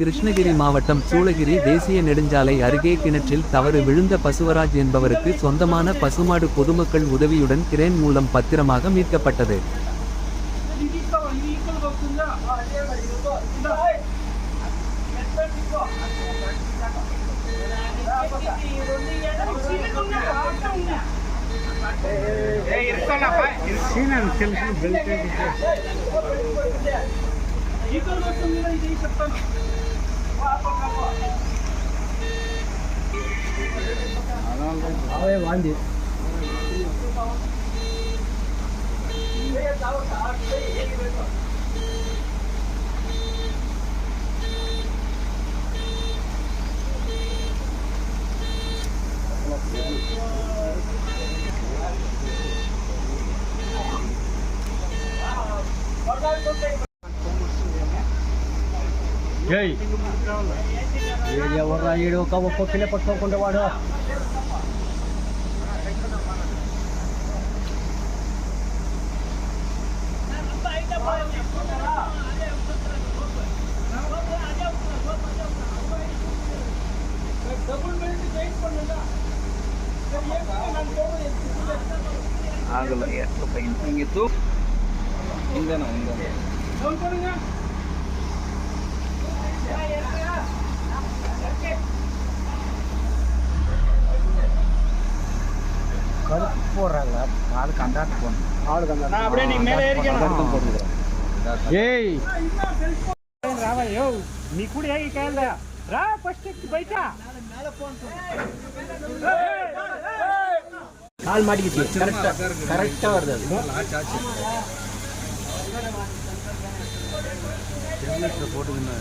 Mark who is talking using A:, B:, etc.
A: கிருஷ்ணகிரி மாவட்டம் சூளகிரி தேசிய நெடுஞ்சாலை அருகே கிணற்றில் தவறு விழுந்த பசுவராஜ் என்பவருக்கு சொந்தமான பசுமாடு பொதுமக்கள் உதவியுடன் கிரேன் மூலம் பத்திரமாக மீட்கப்பட்டது.
B: આવે વાંધી ఎవర్రా ఈడు ఒక పొక్కిలే పట్టుకోకుండా వాడు
C: ಆಗಲ್ಲ ಎಷ್ಟು ಪೈನ್ ಹಿಂಗಿತ್ತು ಹಿಂದೇನ ಹಿಂದೆ
B: போடுறாங்க.
C: ஆளுக்கு அந்தாத்து போடணும்.
B: ஆளுக்கு
C: அந்தாத்து அப்படியே நீ மேலே ஏறிக்கணும்.
B: ஏய்
D: ராவா யோ நீ கூட ஏகி கேள ரா ஃபர்ஸ்ட் பைட்டா மேலே போன்
B: கால் மாட்டிக்கிச்சு. கரெக்டா கரெக்டா வருது அது. போட்டுக்கணும்